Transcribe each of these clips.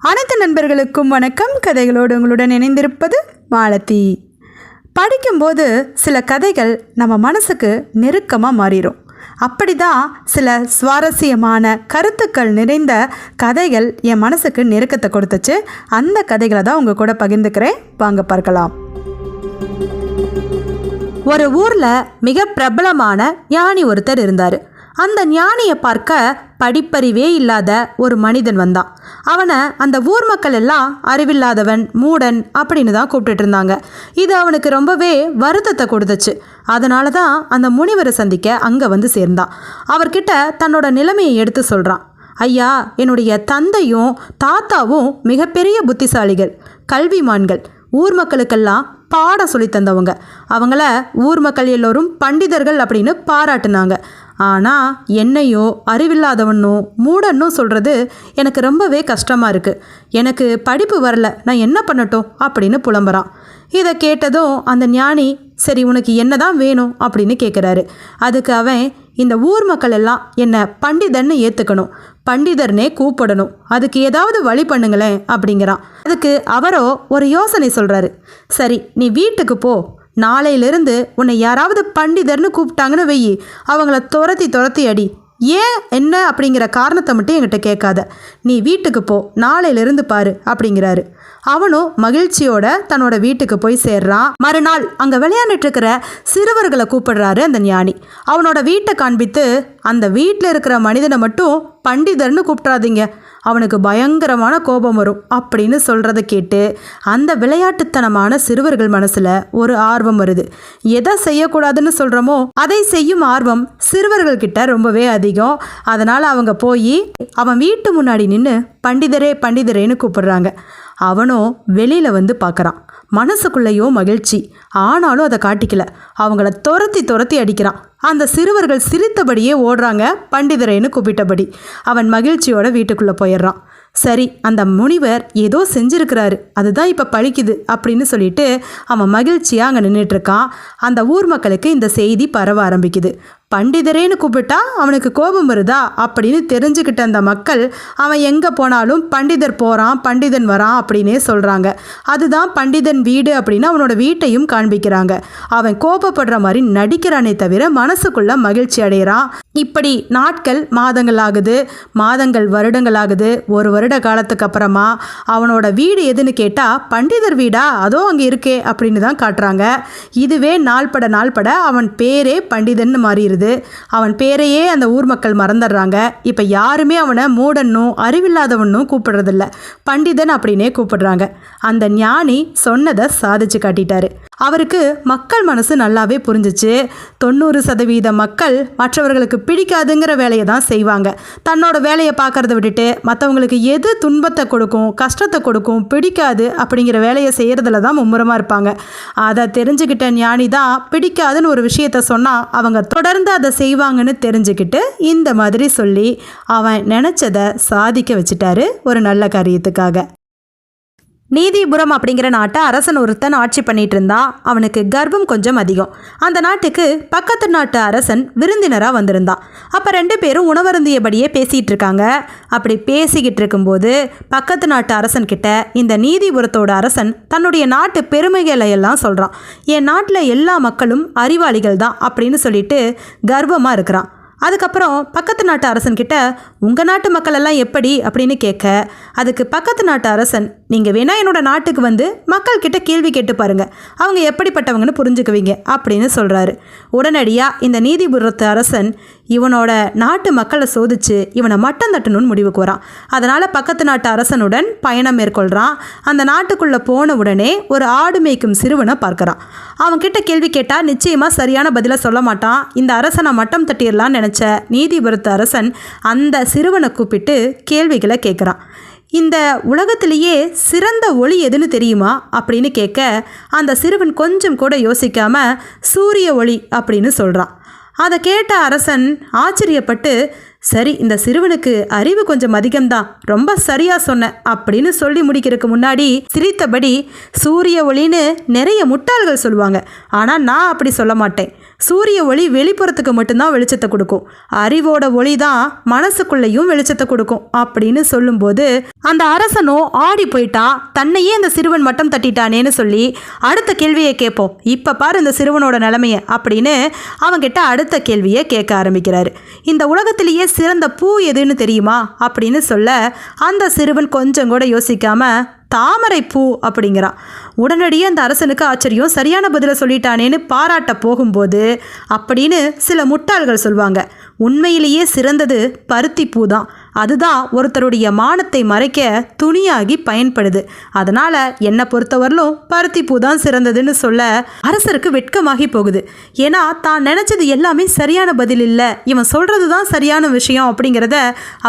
அனைத்து நண்பர்களுக்கும் வணக்கம். கதைகளோடு உங்களுடன் இணைந்திருப்பது மாலதி. படிக்கும்போது சில கதைகள் நம்ம மனசுக்கு நெருக்கமாக மாறிடும் அப்படி தான் சில சுவாரஸ்யமான கருத்துக்கள் நிறைந்த கதைகள் என் மனசுக்கு நெருக்கத்தை கொடுத்துச்சு. அந்த கதைகளை தான் உங்கள் கூட பகிர்ந்துக்கிறேன். வாங்க பார்க்கலாம். ஒரு ஊரில் மிக பிரபலமான ஞானி ஒருத்தர் இருந்தார். அந்த ஞானியை பார்க்க படிப்பறிவே இல்லாத ஒரு மனிதன் வந்தான். அவனை அந்த ஊர் மக்கள் எல்லாம் அறிவில்லாதவன் மூடன் அப்படின்னு தான் கூப்பிட்டுட்டு இருந்தாங்க. இது அவனுக்கு ரொம்பவே வருத்தத்தை கொடுத்துச்சு. அதனால தான் அந்த முனிவரை சந்திக்க அங்கே வந்து சேர்ந்தான். அவர்கிட்ட தன்னோட நிலைமையை எடுத்து சொல்கிறான் ஐயா என்னுடைய தந்தையும் தாத்தாவும் மிகப்பெரிய புத்திசாலிகள் கல்விமான்கள். ஊர் மக்களுக்கெல்லாம் பாடம் சொல்லி தந்தவங்க. அவங்கள ஊர் மக்கள் எல்லோரும் பண்டிதர்கள் அப்படின்னு பாராட்டுனாங்க. ஆனால் என்னையோ அறிவில்லாதவனோ மூடன்னும் சொல்கிறது எனக்கு ரொம்பவே கஷ்டமாக இருக்குது எனக்கு படிப்பு வரல நான் என்ன பண்ணட்டும்? அப்படின்னு புலம்புறான். இதை கேட்டதும் அந்த ஞானி சரி உனக்கு என்ன தான் வேணும்? அப்படின்னு கேட்குறாரு அதுக்கு அவன் இந்த ஊர் மக்கள் எல்லாம் என்னை பண்டிதர்னு ஏற்றுக்கணும் பண்டிதர்னே கூப்பிடணும். அதுக்கு ஏதாவது வழி பண்ணுங்களேன். அப்படிங்கிறான். அதுக்கு அவரோ ஒரு யோசனை சொல்கிறாரு சரி நீ வீட்டுக்கு போ. நாளையிலிருந்து உன்னை யாராவது பண்டிதர்னு கூப்பிட்டாங்கன்னு வெயி அவங்கள துரத்தி துரத்தி அடி. ஏன் என்ன அப்படிங்கிற காரணத்தை மட்டும் என்கிட்ட கேட்காத. நீ வீட்டுக்கு போ. நாளையிலிருந்து பாரு அப்படிங்கிறாரு. அவனும் மகிழ்ச்சியோட தன்னோட வீட்டுக்கு போய் சேர்றான். மறுநாள் அங்கே விளையாண்டுட்டு இருக்கிற சிறுவர்களை கூப்பிடுறாரு அந்த ஞானி. அவனோட வீட்டை காண்பித்து அந்த வீட்டில் இருக்கிற மனிதனை மட்டும் பண்டிதர்னு கூப்பிட்றாதீங்க அவனுக்கு பயங்கரமான கோபம் வரும் அப்படின்னு சொல்கிறத கேட்டு அந்த விளையாட்டுத்தனமான சிறுவர்கள் மனசில் ஒரு ஆர்வம் வருது. எதை செய்யக்கூடாதுன்னு சொல்கிறோமோ அதை செய்யும் ஆர்வம் சிறுவர்கள்கிட்ட ரொம்பவே அதிகம். அதனால் அவங்க போய் அவன் வீட்டு முன்னாடி நின்று பண்டிதரே பண்டிதரேன்னு கூப்பிடுறாங்க. அவனும் வெளியில் வந்து பார்க்குறான் மனசுக்குள்ளேயோ மகிழ்ச்சி. ஆனாலும் அதை காட்டிக்கல. அவங்கள துரத்தி துரத்தி அடிக்கிறான். அந்த சிறுவர்கள் சிரித்தபடியே ஓடுறாங்க பண்டிதரேன்னு கூப்பிட்டபடி. அவன் மகிழ்ச்சியோட வீட்டுக்குள்ளே போயிடுறான். சரி அந்த முனிவர் ஏதோ செஞ்சிருக்கிறாரு. அதுதான் இப்போ பழிக்குது அப்படின்னு சொல்லிட்டு அவன் மகிழ்ச்சியாக அங்கே நின்றுட்டுருக்கான் அந்த ஊர் மக்களுக்கு இந்த செய்தி பரவ ஆரம்பிக்குது. பண்டிதரேன்னு கூப்பிட்டா அவனுக்கு கோபம் வருதா அப்படின்னு தெரிஞ்சுக்கிட்ட அந்த மக்கள் அவன் எங்கே போனாலும் பண்டிதர் போகிறான் பண்டிதன் வரான் அப்படின்னே சொல்கிறாங்க அதுதான் பண்டிதன் வீடு அப்படின்னு அவனோட வீட்டையும் காண்பிக்கிறாங்க. அவன் கோபப்படுற மாதிரி நடிக்கிறானே தவிர மனசுக்குள்ள மகிழ்ச்சி அடைகிறான். இப்படி நாட்கள் மாதங்கள் ஆகுது. மாதங்கள் வருடங்கள் ஆகுது. ஒரு வருட காலத்துக்கு அப்புறமா அவனோட வீடு எதுன்னு கேட்டால் பண்டிதர் வீடா? அதோ அங்கே இருக்கே அப்படின்னு தான் காட்டுறாங்க. இதுவே நாள்பட நாள்பட அவன் பேரே பண்டிதன் மாறிடுது. அவன் பேரையே அந்த ஊர் மக்கள் மறந்துடுறாங்க. இப்போ யாருமே அவனை மூடனும் அறிவில்லாதவனும் கூப்பிடுறதில்ல. பண்டிதன் அப்படின்னே கூப்பிடுறாங்க. அந்த ஞானி சொன்னதை சாதிச்சு காட்டிட்டாரு. அவருக்கு மக்கள் மனசு நல்லாவே புரிஞ்சிச்சு. தொண்ணூறு சதவீத மக்கள் மற்றவர்களுக்கு பிடிக்காதுங்கிற வேலையை தான் செய்வாங்க. தன்னோட வேலையை பார்க்கறத விட்டுட்டு மற்றவங்களுக்கு எது துன்பத்தை கொடுக்கும் கஷ்டத்தை கொடுக்கும் பிடிக்காது அப்படிங்கிற வேலையை செய்கிறதுல தான் மும்முரமாக இருப்பாங்க. அதை தெரிஞ்சுக்கிட்ட ஞானி தான் பிடிக்காதுன்னு ஒரு விஷயத்த சொன்னால் அவங்க தொடர்ந்து அதை செய்வாங்கன்னு தெரிஞ்சுக்கிட்டு இந்த மாதிரி சொல்லி அவன் நினச்சதை சாதிக்க வச்சுட்டாரு ஒரு நல்ல காரியத்துக்காக. நீதிபுரம் அப்படிங்கிற நாட்டை அரசன் ஒருத்தன் ஆட்சி பண்ணிட்டு இருந்தான் அவனுக்கு கர்வம் கொஞ்சம் அதிகம். அந்த நாட்டுக்கு பக்கத்து நாட்டு அரசன் விருந்தினராக வந்திருந்தான் அப்போ ரெண்டு பேரும் உணவருந்தியபடியே பேசிகிட்டு இருக்காங்க அப்படி பேசிக்கிட்டு இருக்கும்போது பக்கத்து நாட்டு அரசன் கிட்ட இந்த நீதிபுரத்தோட அரசன் தன்னுடைய நாட்டு பெருமைகளை எல்லாம் சொல்கிறான் என் நாட்டில் எல்லா மக்களும் அறிவாளிகள் தான் அப்படின்னு சொல்லிட்டு கர்வமாக இருக்கிறான். அதுக்கப்புறம் பக்கத்து நாட்டு அரசன்கிட்ட உங்கள் நாட்டு மக்கள் எல்லாம் எப்படி? அப்படின்னு கேட்க அதுக்கு பக்கத்து நாட்டு அரசன் நீங்கள் வேணால் என்னோட நாட்டுக்கு வந்து மக்கள்கிட்ட கேள்வி கேட்டு பாருங்கள் அவங்க எப்படிப்பட்டவங்கன்னு புரிஞ்சுக்குவீங்க அப்படின்னு சொல்கிறாரு உடனடியாக இந்த நீதிபுரத்து அரசன் இவனோட நாட்டு மக்களை சோதித்து இவனை மட்டம் தட்டணும்னு முடிவுக்கு வரான். அதனால் பக்கத்து நாட்டு அரசனுடன் பயணம் மேற்கொள்கிறான் அந்த நாட்டுக்குள்ளே போன உடனே ஒரு ஆடு மேய்க்கும் சிறுவனை பார்க்குறான். அவன்கிட்ட கேள்வி கேட்டால் நிச்சயமாக சரியான பதிலை சொல்ல மாட்டான். இந்த அரசனை மட்டம் தட்டிடலான்னு நினச்ச நீதிபுரத்து அரசன் அந்த சிறுவனை கூப்பிட்டு கேள்விகளை கேட்குறான் இந்த உலகத்திலேயே சிறந்த ஒளி எதுன்னு தெரியுமா? அப்படின்னு கேட்க அந்த சிறுவன் கொஞ்சம் கூட யோசிக்காம சூரிய ஒளி அப்படின்னு சொல்கிறான் அதை கேட்ட அரசன் ஆச்சரியப்பட்டு சரி இந்த சிறுவனுக்கு அறிவு கொஞ்சம் அதிகம்தான். ரொம்ப சரியாக சொன்ன அப்படின்னு சொல்லி முடிக்கிறதுக்கு முன்னாடி சிரித்தபடி சூரிய ஒளின்னு நிறைய முட்டாள்கள் சொல்லுவாங்க. ஆனால் நான் அப்படி சொல்ல மாட்டேன். சூரிய ஒளி வெளிப்புறத்துக்கு மட்டும்தான் வெளிச்சத்தை கொடுக்கும். அறிவோட ஒளி தான் மனசுக்குள்ளேயும் வெளிச்சத்தை கொடுக்கும் அப்படின்னு சொல்லும்போது அந்த அரசனும் ஆடி போயிட்டா தன்னையே அந்த சிறுவன் மட்டம் தட்டிட்டானேன்னு சொல்லி அடுத்த கேள்வியை கேட்போம். இப்போ பாரு இந்த சிறுவனோட நிலைமையை அப்படின்னு அவங்கிட்ட அடுத்த கேள்வியை கேட்க ஆரம்பிக்கிறாரு. இந்த உலகத்திலேயே சிறந்த பூ எதுன்னு தெரியுமா? அப்படின்னு சொல்ல அந்த சிறுவன் கொஞ்சம் கூட யோசிக்காம தாமரை பூ அப்படிங்கிறான். உடனடியே அந்த அரசனுக்கு ஆச்சரியம். சரியான பதிலை சொல்லிட்டானேன்னு பாராட்ட போகும்போது அப்படின்னு சில முட்டாள்கள் சொல்லுவாங்க உண்மையிலேயே சிறந்தது பருத்தி பூ தான் அதுதான் ஒருத்தருடைய மானத்தை மறைக்க துணியாகி பயன்படுது. அதனால் என்னை பொறுத்தவரையிலும் பருத்தி பூ தான் சிறந்ததுன்னு சொல்ல அரசருக்கு வெட்கமாகி போகுது. ஏன்னா தான் நினச்சது எல்லாமே சரியான பதில் இல்லை. இவன் சொல்கிறது தான் சரியான விஷயம் அப்படிங்கிறத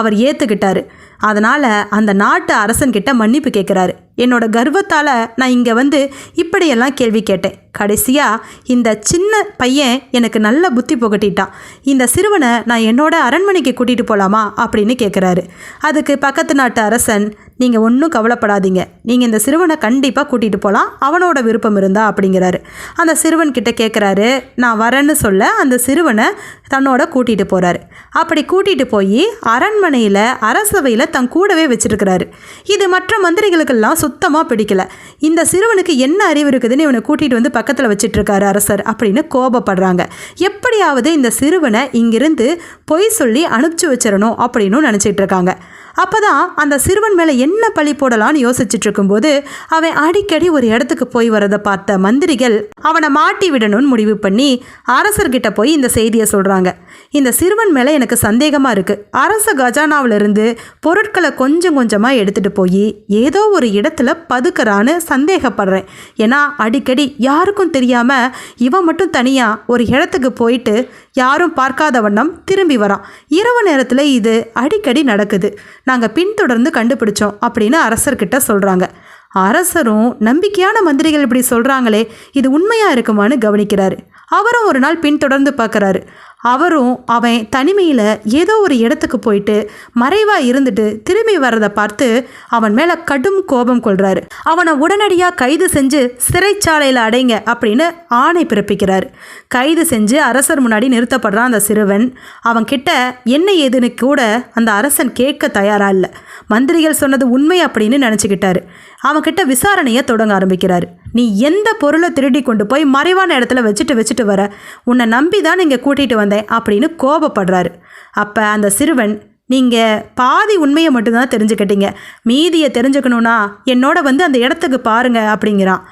அவர் ஏற்றுக்கிட்டாரு அதனால் அந்த நாட்டு அரசன்கிட்ட மன்னிப்பு கேட்குறாரு என்னோட கர்வத்தால் நான் இங்கே வந்து இப்படியெல்லாம் கேள்வி கேட்டேன். கடைசியாக இந்த சின்ன பையன் எனக்கு நல்ல புத்தி புகட்டிட்டான். இந்த சிறுவனை நான் என்னோட அரண்மனைக்கு கூட்டிகிட்டு போகலாமா அப்படின்னு கேட்குறாரு அதுக்கு பக்கத்து நாட்டு அரசன் நீங்கள் ஒன்றும் கவலைப்படாதீங்க. நீங்கள் இந்த சிறுவனை கண்டிப்பாக கூட்டிகிட்டு போகலாம் அவனோட விருப்பம் இருந்தா அப்படிங்கிறாரு. அந்த சிறுவன் கிட்ட கேட்குறாரு நான் வரேன்னு சொல்ல அந்த சிறுவனை தன்னோட கூட்டிகிட்டு போகிறாரு அப்படி கூட்டிகிட்டு போய் அரண்மனையில் அரசவையில் தன் கூடவே வச்சிருக்கிறாரு. இது மற்ற மந்திரிகளுக்கெல்லாம் சுத்தமாக பிடிக்கல. இந்த சிறுவனுக்கு என்ன அறிவு இருக்குதுன்னு இவனை கூட்டிகிட்டு வந்து பக்கத்தில் வச்சிட்டு இருக்காரு அரசர் அப்படின்னு கோபப்படுறாங்க. எப்படியாவது இந்த சிறுவனை இங்கிருந்து பொய் சொல்லி அனுப்பிச்சு வச்சிடணும் அப்படின்னு நினச்சிட்டு இருக்காங்க அப்பதான் அந்த சிறுவன் மேலே என்ன பழி போடலான்னு யோசிச்சுட்டு இருக்கும்போது அவன் அடிக்கடி ஒரு இடத்துக்கு போய் வரதை பார்த்த மந்திரிகள் அவனை மாட்டி விடணும்னு முடிவு பண்ணி அரசர்கிட்ட போய் இந்த செய்தியை சொல்கிறாங்க இந்த சிறுவன் மேலே எனக்கு சந்தேகமாக இருக்குது அரச கஜானாவிலிருந்து பொருட்களை கொஞ்சம் கொஞ்சமாக எடுத்துகிட்டு போய் ஏதோ ஒரு இடத்துல பதுக்குறான்னு சந்தேகப்படுறேன். ஏன்னா அடிக்கடி யாருக்கும் தெரியாமல் இவன் மட்டும் தனியாக ஒரு இடத்துக்கு போயிட்டு யாரும் பார்க்காத வண்ணம் திரும்பி வரான். இரவு நேரத்தில் இது அடிக்கடி நடக்குது. நாங்கள் பின்தொடர்ந்து கண்டுபிடிச்சோம் அப்படின்னு அரசர்கிட்ட சொல்கிறாங்க அரசரும் நம்பிக்கையான மந்திரிகள் இப்படி சொல்கிறாங்களே இது உண்மையாக இருக்குமான்னு கவனிக்கிறாரு. அவரும் ஒரு நாள் பின்தொடர்ந்து பார்க்குறாரு. அவரும் அவன் தனிமையில் ஏதோ ஒரு இடத்துக்கு போயிட்டு மறைவாக இருந்துட்டு திரும்பி வர்றதை பார்த்து அவன் மேலே கடும் கோபம் கொள்கிறாரு அவனை உடனடியாக கைது செஞ்சு சிறைச்சாலையில் அடைங்க அப்படின்னு ஆணை பிறப்பிக்கிறார். கைது செஞ்சு அரசர் முன்னாடி நிறுத்தப்படுறான் அந்த சிறுவன். அவன் கிட்ட என்ன ஏதுன்னு கூட அந்த அரசன் கேட்க தயாராக இல்லை. மந்திரிகள் சொன்னது உண்மை அப்படின்னு நினச்சிக்கிட்டாரு. அவன்கிட்ட விசாரணையை தொடங்க ஆரம்பிக்கிறார். நீ எந்த பொருளை திருடி கொண்டு போய் மறைவான இடத்துல வச்சுட்டு வச்சுட்டு வர? உன்னை நம்பி தான் இங்கே கூட்டிகிட்டு வந்தேன் அப்படின்னு கோபப்படுறாரு. அப்போ அந்த சிறுவன் நீங்கள் பாதி உண்மையை மட்டும்தான் தெரிஞ்சுக்கிட்டீங்க. மீதியை தெரிஞ்சுக்கணுன்னா என்னோட வந்து அந்த இடத்துக்கு பாருங்க அப்படிங்கிறான்.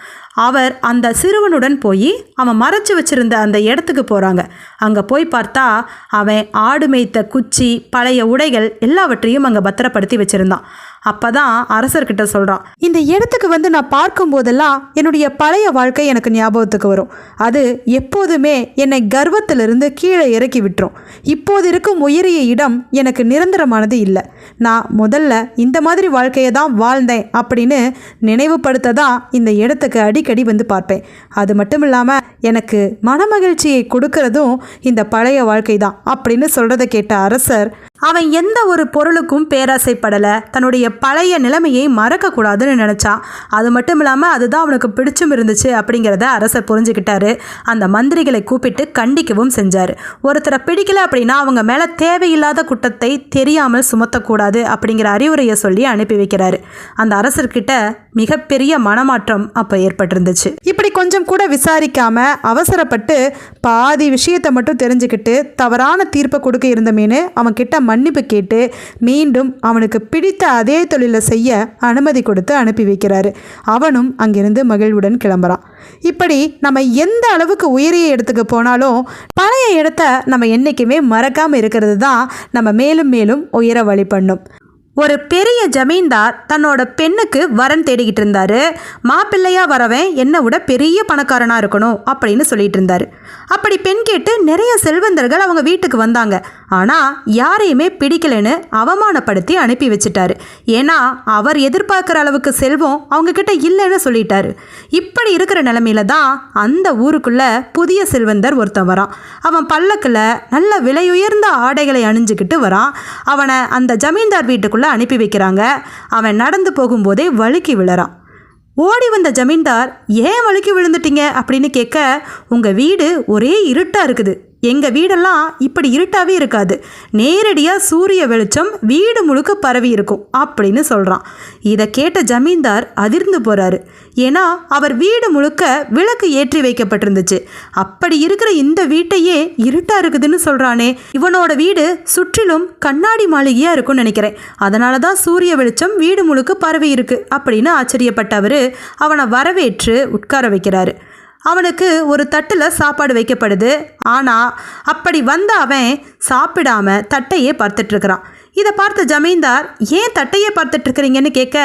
அவர் அந்த சிறுவனுடன் போய் அவன் மறைச்சு வச்சிருந்த அந்த இடத்துக்கு போகிறாங்க அங்கே போய் பார்த்தா அவன் ஆடு மேய்த்த குச்சி பழைய உடைகள் எல்லாவற்றையும் அங்கே பத்திரப்படுத்தி வச்சுருந்தான். அப்பதான் அரசர்கிட்ட சொல்கிறான் இந்த இடத்துக்கு வந்து நான் பார்க்கும் போதெல்லாம் என்னுடைய பழைய வாழ்க்கை எனக்கு ஞாபகத்துக்கு வரும். அது எப்போதுமே என்னை கர்வத்திலிருந்து கீழே இறக்கி விட்டுரும். இப்போது இருக்கும் உயரிய இடம் எனக்கு நிரந்தரமானது இல்லை. நான் முதல்ல இந்த மாதிரி வாழ்க்கையை தான் வாழ்ந்தேன் அப்படின்னு நினைவுபடுத்த தான் இந்த இடத்துக்கு அடிக்கடி வந்து பார்ப்பேன். அது மட்டும் இல்லாமல் எனக்கு மனமகிழ்ச்சியை கொடுக்கறதும் இந்த பழைய வாழ்க்கை தான் அப்படின்னு சொல்கிறத கேட்ட அரசர் அவன் எந்த ஒரு பொருளுக்கும் பேராசைப்படலை. தன்னுடைய பழைய நிலைமையை மறக்கக்கூடாதுன்னு நினச்சான் அது மட்டும் இல்லாமல் அதுதான் அவனுக்கு பிடிச்சும் இருந்துச்சு அப்படிங்கிறத அரசர் புரிஞ்சுக்கிட்டாரு. அந்த மந்திரிகளை கூப்பிட்டு கண்டிக்கவும் செஞ்சார். ஒருத்தரை பிடிக்கல அப்படின்னா அவங்க மேலே தேவையில்லாத குற்றத்தை தெரியாமல் சுமத்தக்கூடாது அப்படிங்கிற அறிவுரையை சொல்லி அனுப்பி வைக்கிறாரு. அந்த அரசர்கிட்ட மிகப்பெரிய மனமாற்றம் அப்போ ஏற்பட்டிருந்துச்சு. இப்படி கொஞ்சம் கூட விசாரிக்காம அவசரப்பட்டு பாதி விஷயத்தை மட்டும் தெரிஞ்சுக்கிட்டு தவறான தீர்ப்பை கொடுக்க இருந்தமேனு அவன் கிட்ட மன்னிப்பு கேட்டு மீண்டும் அவனுக்கு பிடித்த அதே தொழிலை செய்ய அனுமதி கொடுத்து அனுப்பி வைக்கிறாரு. அவனும் அங்கிருந்து மகிழ்வுடன் கிளம்புறான். இப்படி நம்ம எந்த அளவுக்கு உயரிய இடத்துக்கு போனாலும் பழைய இடத்த நம்ம என்றைக்குமே மறக்காமல் இருக்கிறது தான் நம்ம மேலும் மேலும் உயர வழி பண்ணும். ஒரு பெரிய ஜமீன்தார் தன்னோட பெண்ணுக்கு வரன் தேடிக்கிட்டு இருந்தாரு. மாப்பிள்ளையாக வரவன் என்னை விட பெரிய பணக்காரனாக இருக்கணும் அப்படின்னு சொல்லிட்டு இருந்தாரு. அப்படி பெண் கேட்டு நிறைய செல்வந்தர்கள் அவங்க வீட்டுக்கு வந்தாங்க. ஆனால் யாரையுமே பிடிக்கலைன்னு அவமானப்படுத்தி அனுப்பி வச்சிட்டாரு. ஏன்னா அவர் எதிர்பார்க்குற அளவுக்கு செல்வம் அவங்கக்கிட்ட இல்லைன்னு சொல்லிட்டாரு. இப்படி இருக்கிற நிலமையில தான் அந்த ஊருக்குள்ள புதிய செல்வந்தர் ஒருத்தன் வரான். அவன் பல்லக்கில் நல்ல விலையுயர்ந்த ஆடைகளை அணிஞ்சுக்கிட்டு வரான். அவனை அந்த ஜமீன்தார் வீட்டுக்குள்ளே அனுப்பி வைக்கிறாங்க. அவன் நடந்து போகும்போதே வழுக்கி விழறான். ஓடி வந்த ஜமீன்தார் ஏன் வழுக்கி விழுந்துட்டீங்க? அப்படின்னு கேட்க உங்கள் வீடு ஒரே இருட்டாக இருக்குது. எங்கள் வீடெல்லாம் இப்படி இருட்டாகவே இருக்காது. நேரடியாக சூரிய வெளிச்சம் வீடு முழுக்க பரவி இருக்கும் அப்படின்னு சொல்கிறான் இதை கேட்ட ஜமீன்தார் அதிர்ந்து போகிறாரு ஏன்னா அவர் வீடு முழுக்க விளக்கு ஏற்றி வைக்கப்பட்டிருந்துச்சு. அப்படி இருக்கிற இந்த வீட்டையே இருட்டாக இருக்குதுன்னு சொல்கிறானே இவனோட வீடு சுற்றிலும் கண்ணாடி மாளிகையாக இருக்கும்னு நினைக்கிறேன். அதனால தான் சூரிய வெளிச்சம் வீடு முழுக்க பரவி இருக்கு அப்படின்னு ஆச்சரியப்பட்டவர் அவனை வரவேற்று உட்கார வைக்கிறாரு. அவனுக்கு ஒரு தட்டில் சாப்பாடு வைக்கப்படுது. ஆனால் அப்படி வந்த அவன் சாப்பிடாம தட்டையே பார்த்துட்ருக்கிறான் இதை பார்த்த ஜமீன்தார் ஏன் தட்டையே பார்த்துட்ருக்கிறீங்கன்னு கேட்க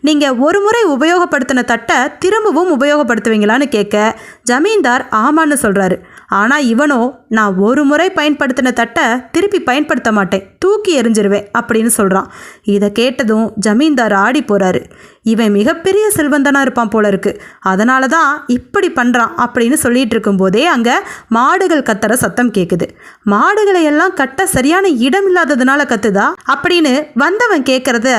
நீங்கள் ஒரு முறை உபயோகப்படுத்தின தட்டை திரும்பவும் உபயோகப்படுத்துவீங்களான்னு கேட்க ஜமீன்தார் ஆமான்னு சொல்கிறாரு ஆனால் இவனோ நான் ஒரு முறை பயன்படுத்தின தட்டை திருப்பி பயன்படுத்த மாட்டேன். தூக்கி எறிஞ்சிருவேன் அப்படின்னு சொல்கிறான் இதை கேட்டதும் ஜமீன்தார் ஆடி போகிறாரு இவன் மிகப்பெரிய செல்வந்தனாக இருப்பான் போல இருக்கு. அதனால தான் இப்படி பண்ணுறான் அப்படின்னு சொல்லிட்டு இருக்கும்போதே அங்கே மாடுகள் கத்துற சத்தம் கேட்குது மாடுகளை எல்லாம் கட்ட சரியான இடம் இல்லாததுனால கத்துதா அப்படின்னு வந்தவன் கேட்குறத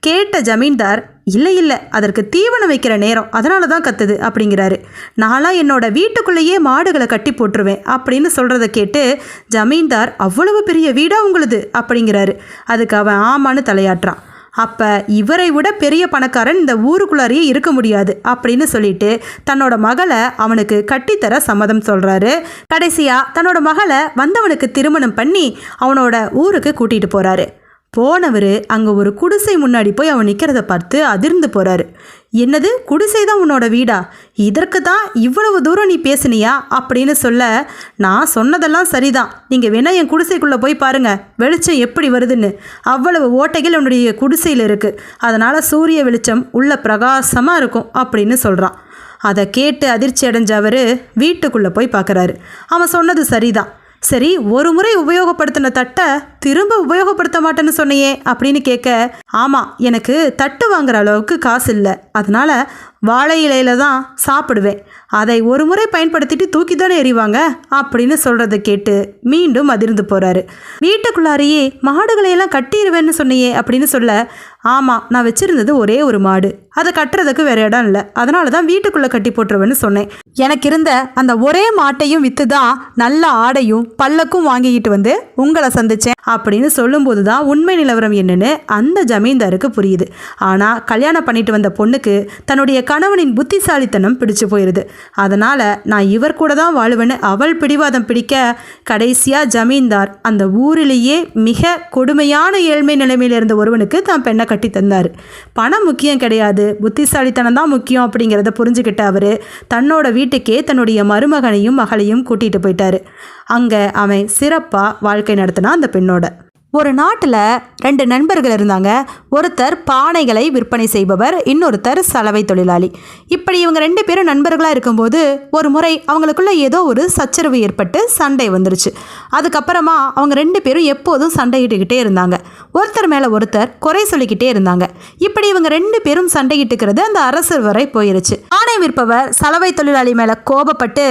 கேட்ட ஜமீன்தார் இல்லை இல்லை அதற்கு தீவனம் வைக்கிற நேரம் அதனால தான் கத்துது அப்படிங்கிறாரு. நான்லாம் என்னோட வீட்டுக்குள்ளேயே மாடுகளை கட்டி போட்டுருவேன் அப்படின்னு சொல்கிறத கேட்டு ஜமீன்தார் அவ்வளவு பெரிய வீடா உங்களுது? அப்படிங்கிறாரு. அதுக்கு அவன் ஆமான்னு தலையாட்டுறான். அப்போ இவரை விட பெரிய பணக்காரன் இந்த ஊருக்குள்ளாரையே இருக்க முடியாது அப்படின்னு சொல்லிட்டு தன்னோட மகளை அவனுக்கு கட்டித்தர சம்மதம் சொல்கிறாரு கடைசியாக தன்னோட மகளை வந்தவனுக்கு திருமணம் பண்ணி அவனோட ஊருக்கு கூட்டிகிட்டு போகிறாரு போனவர் அங்கே ஒரு குடிசை முன்னாடி போய் அவன் நிற்கிறத பார்த்து அதிர்ந்து போகிறாரு என்னது? குடிசை தான் உன்னோட வீடா? இதற்கு தான் இவ்வளவு தூரம் நீ பேசுனியா? அப்படின்னு சொல்ல நான் சொன்னதெல்லாம் சரிதான். நீங்கள் வேணா என் குடிசைக்குள்ளே போய் பாருங்கள் வெளிச்சம் எப்படி வருதுன்னு. அவ்வளவு ஓட்டைகள் உன்னுடைய குடிசையில் இருக்குது அதனால் சூரிய வெளிச்சம் உள்ள பிரகாசமாக இருக்கும் அப்படின்னு சொல்கிறான் அதை கேட்டு அதிர்ச்சி அடைஞ்ச அவர் வீட்டுக்குள்ளே போய் பார்க்குறாரு அவன் சொன்னது சரிதான். சரி ஒரு முறை உபயோகப்படுத்தின தட்டை திரும்ப உபயோகப்படுத்த மாட்டேன்னு சொன்னியே அப்படின்னு கேட்க ஆமாம் எனக்கு தட்டு வாங்குற அளவுக்கு காசு இல்லை. அதனால வாழை இலையில தான் சாப்பிடுவேன். அதை ஒரு முறை பயன்படுத்திட்டு தூக்கி தானே எறிவாங்க? அப்படின்னு சொல்கிறத கேட்டு மீண்டும் அதிர்ந்து போகிறாரு வீட்டுக்குள்ளாரையே மாடுகளையெல்லாம் கட்டிடுவேன்னு சொன்னியே அப்படின்னு சொல்ல ஆமாம் நான் வச்சுருந்தது ஒரே ஒரு மாடு. அதை கட்டுறதுக்கு வேற இடம் இல்லை. அதனால தான் வீட்டுக்குள்ளே கட்டி போட்டுருவேன்னு சொன்னேன். எனக்கு இருந்த அந்த ஒரே மாட்டையும் விற்று தான் நல்ல ஆடையும் பல்லக்கும் வாங்கிக்கிட்டு வந்து உங்களை சந்திச்சேன் அப்படின்னு சொல்லும்போது தான் உண்மை நிலவரம் என்னன்னு அந்த ஜமீன்தாருக்கு புரியுது. ஆனால் கல்யாணம் பண்ணிட்டு வந்த பொண்ணுக்கு தன்னுடைய கணவனின் புத்திசாலித்தனம் பிடிச்சு போயிடுது அதனால் நான் இவர் கூட தான் வாழுவேன்னு அவள் பிடிவாதம் பிடிக்க கடைசியாக ஜமீன்தார் அந்த ஊரிலேயே மிக கொடுமையான ஏழ்மை நிலைமையில் இருந்த ஒருவனுக்கு தான் பெண்ணை கட்டி தந்தார் பணம் முக்கியம் கிடையாது. புத்திசாலித்தனம் தான் முக்கியம் அப்படிங்கிறத புரிஞ்சுக்கிட்ட அவர் தன்னோட வீட்டுக்கே தன்னுடைய மருமகனையும் மகளையும் கூட்டிகிட்டு போயிட்டாரு. அங்கே அவன் சிறப்பாக வாழ்க்கை நடத்தினான் அந்த பெண்ணோட. ஒரு நாட்டில் ரெண்டு நண்பர்கள் இருந்தாங்க. ஒருத்தர் பானைகளை விற்பனை செய்பவர் இன்னொருத்தர் சலவை தொழிலாளி. இப்படி இவங்க ரெண்டு பேரும் நண்பர்களாக இருக்கும்போது ஒரு முறை அவங்களுக்குள்ள ஏதோ ஒரு சச்சரவு ஏற்பட்டு சண்டை வந்துருச்சு. அதுக்கப்புறமா அவங்க ரெண்டு பேரும் எப்போதும் சண்டையிட்டுக்கிட்டே இருந்தாங்க. ஒருத்தர் மேலே ஒருத்தர் குறை சொல்லிக்கிட்டே இருந்தாங்க. இப்படி இவங்க ரெண்டு பேரும் சண்டையிட்டுக்கிறது அந்த அரசர் வரை போயிருச்சு. பானை விற்பவர் சலவை தொழிலாளி மேலே கோபப்பட்டு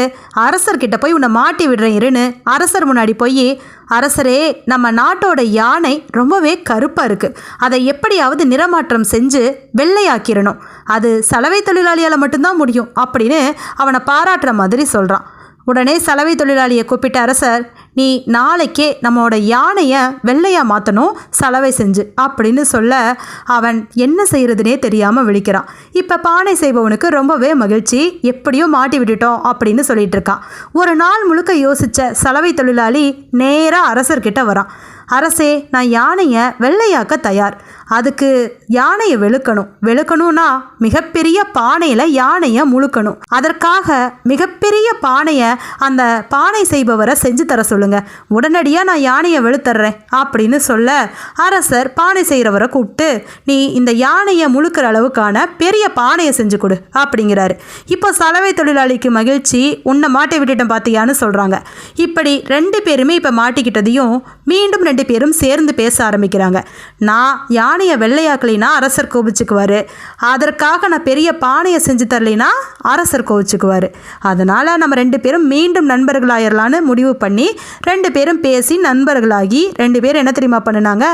அரசர்கிட்ட போய் உன்னை மாட்டி விடுறேன் இருன்னு. அரசர் முன்னாடி போய் அரசரே நம்ம நாட்டோட யானை ரொம்பவே கருப்பாக இருக்குது அதை எப்படியாவது நிறமாற்றம் செஞ்சு வெள்ளையாக்கிடணும் அது சலவை தொழிலாளியால் மட்டும்தான் முடியும் அப்படின்னு அவனை பாராட்டுற மாதிரி சொல்கிறான் உடனே சலவை தொழிலாளியை கூப்பிட்ட அரசர் நீ நாளைக்கே நம்மளோட யானையை வெள்ளையாக மாற்றணும் சலவை செஞ்சு அப்படின்னு சொல்ல அவன் என்ன செய்கிறதுனே தெரியாமல் விழிக்கிறான். இப்போ பானை செய்பவனுக்கு ரொம்பவே மகிழ்ச்சி எப்படியோ மாட்டி விட்டுட்டோம் அப்படின்னு சொல்லிட்டு இருக்கான். ஒரு நாள் முழுக்க யோசித்த சலவை தொழிலாளி நேராக அரசர்கிட்ட வரான். அரசே நான் யானையை வெள்ளையாக்க தயார். அதுக்கு யானையை வெளுக்கணும். வெளுக்கணும்னா மிகப்பெரிய பானையில் யானையை முழுக்கணும். அதற்காக மிகப்பெரிய பானையை அந்த பானை செய்பவரை செஞ்சு தர சொல்லுங்க. உடனடியாக நான் யானையை வெளுத்தர்றேன் அப்படின்னு சொல்ல அரசர் பானை செய்கிறவரை கூப்பிட்டு நீ இந்த யானையை முழுக்கிற அளவுக்கான பெரிய பானையை செஞ்சு கொடு அப்படிங்கிறாரு. இப்போ சலவை தொழிலாளிக்கு மகிழ்ச்சி உன்னை மாட்டி விட்டுட்டேன் பார்த்தியான்னு சொல்கிறாங்க இப்படி ரெண்டு பேருமே இப்போ மாட்டிக்கிட்டதையும் மீண்டும் ரெண்டு பேரும் சேர்ந்து பேச ஆரம்பிக்கிறாங்க. நான் யானையை வெள்ளையாக்கலைனா அரசர் கோபிச்சுக்குவார். அதற்காக நான் பெரிய பானையை செஞ்சு தரலைனா அரசர் கோவிச்சுக்குவார் அதனால் நம்ம ரெண்டு பேரும் மீண்டும் நண்பர்களாயிரலான்னு முடிவு பண்ணி ரெண்டு பேரும் பேசி நண்பர்களாகி ரெண்டு பேரும் என்ன தெரியுமா பண்ணினாங்க?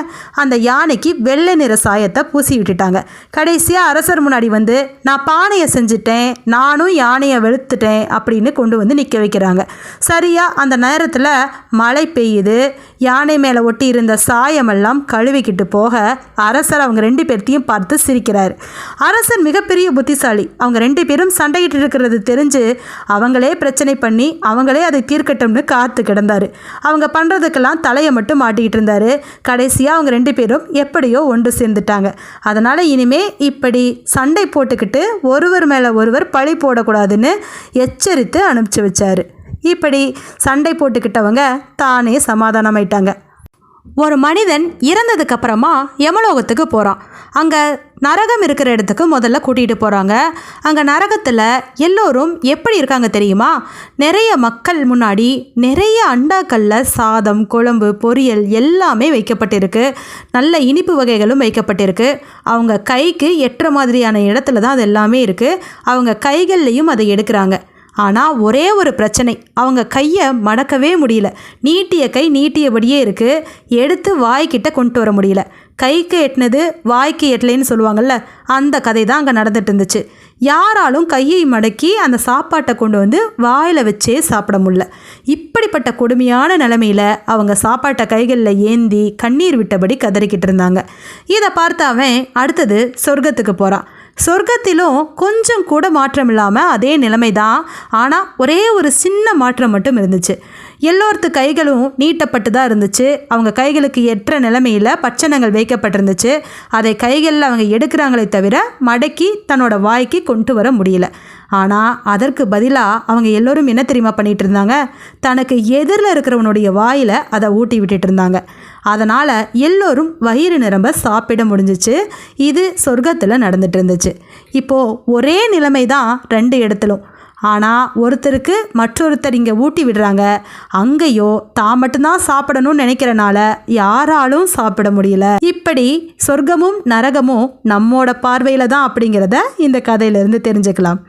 அந்த யானைக்கு வெள்ளை நிற சாயத்தை பூசி விட்டுட்டாங்க. கடைசியாக அரசர் முன்னாடி வந்து நான் பானையை செஞ்சுட்டேன் நானும் யானையை வெளுத்துட்டேன் அப்படின்னு கொண்டு வந்து நிற்க வைக்கிறாங்க. சரியாக அந்த நேரத்தில் மழை பெய்யுது யானை மேலே ஒட்டி இருந்த சாயமெல்லாம் கழுவிக்கிட்டு போக அரசர் அவங்க ரெண்டு பேர்த்தையும் பார்த்து சிரிக்கிறார். அரசர் மிகப்பெரிய புத்திசாலி. அவங்க ரெண்டு பேரும் சண்டையிட்டு இருக்கிறது தெரிஞ்சு அவங்களே பிரச்சனை பண்ணி அவங்களே அதை தீர்க்கட்டும்னு காத்து கிடந்தார். அவங்க பண்ணுறதுக்கெல்லாம் தலையை மட்டும் மாட்டிக்கிட்டு இருந்தார். கடைசியாக அவங்க ரெண்டு பேரும் எப்படியோ ஒன்று சேர்ந்துட்டாங்க. அதனால் இனிமே இப்படி சண்டை போட்டுக்கிட்டு ஒருவர் மேலே ஒருவர் பழி போடக்கூடாதுன்னு எச்சரித்து அனுப்பிச்சு வச்சாரு. இப்படி சண்டை போட்டுக்கிட்டவங்க தானே சமாதானமாயிட்டாங்க. ஒரு மனிதன் இறந்ததுக்கு அப்புறமா யமலோகத்துக்கு போகிறான் அங்கே நரகம் இருக்கிற இடத்துக்கு முதல்ல கூட்டிகிட்டு போகிறாங்க அங்கே நரகத்தில் எல்லோரும் எப்படி இருக்காங்க தெரியுமா? நிறைய மக்கள் முன்னாடி நிறைய அண்டாக்களில் சாதம் குழம்பு பொரியல் எல்லாமே வைக்கப்பட்டிருக்கு. நல்ல இனிப்பு வகைகளும் வைக்கப்பட்டிருக்கு. அவங்க கைக்கு எட்டுற மாதிரியான இடத்துல தான் அது எல்லாமே இருக்குது அவங்க கைகள்லேயும் அதை எடுக்கிறாங்க. ஆனால் ஒரே ஒரு பிரச்சனை. அவங்க கையை மடக்கவே முடியல. நீட்டிய கை நீட்டியபடியே இருக்குது எடுத்து வாய்க்கிட்ட கொண்டு வர முடியல. கைக்கு எட்டினது வாய்க்கு எட்டலைன்னு சொல்லுவாங்கள்ல அந்த கதை தான் அங்கே நடந்துட்டு இருந்துச்சு யாராலும் கையை மடக்கி அந்த சாப்பாட்டை கொண்டு வந்து வாயில் வச்சே சாப்பிட முடியல. இப்படிப்பட்ட கொடுமையான நிலமையில அவங்க சாப்பாட்டை கைகளில் ஏந்தி கண்ணீர் விட்டபடி கதறிக்கிட்டு இருந்தாங்க. இதை பார்த்து அவன் அடுத்தது சொர்க்கத்துக்கு போகிறான் சொர்க்கத்திலும் கொஞ்சம் கூட மாற்றம் இல்லாமல் அதே நிலைமை தான் ஆனால் ஒரே ஒரு சின்ன மாற்றம் மட்டும் இருந்துச்சு. எல்லோர்த்து கைகளும் நீட்டப்பட்டு தான் இருந்துச்சு. அவங்க கைகளுக்கு எற்ற நிலைமையில் பச்சனங்கள் வைக்கப்பட்டிருந்துச்சு. அதை கைகளில் அவங்க எடுக்கிறாங்களே தவிர மடக்கி தன்னோட வாய்க்கு கொண்டு வர முடியல. ஆனால் அதற்கு பதிலாக அவங்க எல்லோரும் என்ன தெரியுமா பண்ணிகிட்டு இருந்தாங்க? தனக்கு எதிரில் இருக்கிறவனுடைய வாயில் அதை ஊட்டி விட்டுட்டு இருந்தாங்க. அதனால் எல்லோரும் வயிறு நிரம்ப சாப்பிட முடிஞ்சிச்சு. இது சொர்க்கத்தில் நடந்துட்டு இருந்துச்சு. இப்போது ஒரே நிலைமை தான் ரெண்டு இடத்துலும். ஆனால் ஒருத்தருக்கு மற்றொருத்தர் இங்கே ஊட்டி விடுறாங்க. அங்கேயோ தான் மட்டும்தான் சாப்பிடணும்னு நினைக்கிறனால யாராலும் சாப்பிட முடியல. இப்படி சொர்க்கமும் நரகமும் நம்மோட பார்வையில் தான் அப்படிங்கிறத இந்த கதையிலேருந்து தெரிஞ்சுக்கலாம்.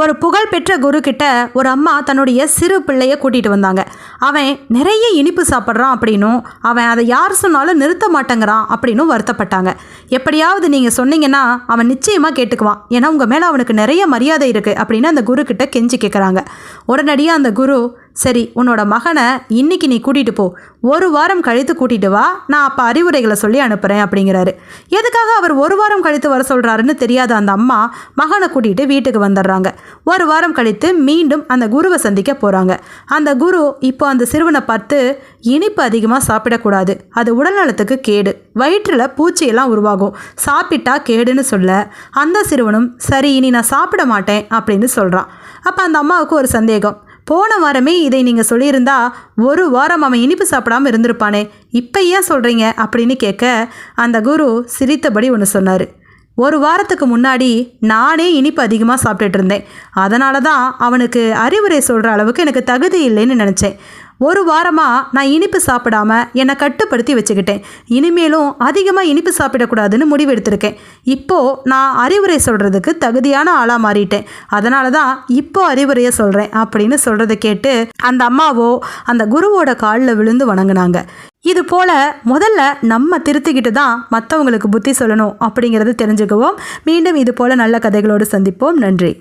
ஒரு புகழ்பெற்ற குரு கிட்ட ஒரு அம்மா தன்னுடைய சிறு பிள்ளைய கூட்டிகிட்டு வந்தாங்க. அவன் நிறைய இனிப்பு சாப்பிட்றான் அப்படின்னும் அவன் அதை யார் சொன்னாலும் நிறுத்த மாட்டேங்கிறான் அப்படின்னும் வருத்தப்பட்டாங்க. எப்படியாவது நீங்கள் சொன்னீங்கன்னா அவன் நிச்சயமாக கேட்டுக்குவான். ஏன்னா உங்கள் மேலே அவனுக்கு நிறைய மரியாதை இருக்குது அப்படின்னு அந்த குரு கிட்ட கெஞ்சி கேட்குறாங்க உடனடியாக அந்த குரு சரி உன்னோட மகனை இன்னைக்கு நீ கூட்டிகிட்டு போ. ஒரு வாரம் கழித்து கூட்டிகிட்டு வா. நான் அப்போ அறிவுரைகளை சொல்லி அனுப்புகிறேன் அப்படிங்கிறாரு. எதுக்காக அவர் ஒரு வாரம் கழித்து வர சொல்கிறாருன்னு தெரியாத அந்த அம்மா மகனை கூட்டிகிட்டு வீட்டுக்கு வந்துடுறாங்க. ஒரு வாரம் கழித்து மீண்டும் அந்த குருவை சந்திக்க போகிறாங்க அந்த குரு இப்போ அந்த சிறுவனை பார்த்து இனிப்பு அதிகமாக சாப்பிடக்கூடாது. அது உடல்நலத்துக்கு கேடு. வயிற்றில் பூச்சியெல்லாம் உருவாகும். சாப்பிட்டா கேடுன்னு சொல்ல. அந்த சிறுவனும் சரி இனி நான் சாப்பிட மாட்டேன் அப்படின்னு சொல்கிறான் அப்போ அந்த அம்மாவுக்கு ஒரு சந்தேகம். போன வாரமே இதை நீங்கள் சொல்லியிருந்தா ஒரு வாரம் அவன் இனிப்பு சாப்பிடாம இருந்திருப்பானே. இப்போ ஏன் சொல்கிறீங்க அப்படின்னு கேட்க அந்த குரு சிரித்தபடி ஒன்று சொன்னார். ஒரு வாரத்துக்கு முன்னாடி நானே இனிப்பு அதிகமாக சாப்பிட்டுட்டு இருந்தேன். அதனால தான் அவனுக்கு அறிவுரை சொல்கிற அளவுக்கு எனக்கு தகுதி இல்லைன்னு நினச்சேன். ஒரு வாரமாக நான் இனிப்பு சாப்பிடாம என்னை கட்டுப்படுத்தி வச்சுக்கிட்டேன். இனிமேலும் அதிகமாக இனிப்பு சாப்பிடக்கூடாதுன்னு முடிவு எடுத்திருக்கேன் இப்போது நான் அறிவுரை சொல்கிறதுக்கு தகுதியான ஆளாக மாறிட்டேன். அதனால தான் இப்போ அறிவுரையை சொல்கிறேன் அப்படின்னு சொல்கிறத கேட்டு அந்த அம்மாவோ அந்த குருவோட காலில் விழுந்து வணங்கினாங்க. இது போல் முதல்ல நம்ம திருத்திக்கிட்டு தான் மற்றவங்களுக்கு புத்தி சொல்லணும் அப்படிங்கிறது தெரிஞ்சுக்குவோம். மீண்டும் இது போல் நல்ல கதைகளோடு சந்திப்போம். நன்றி.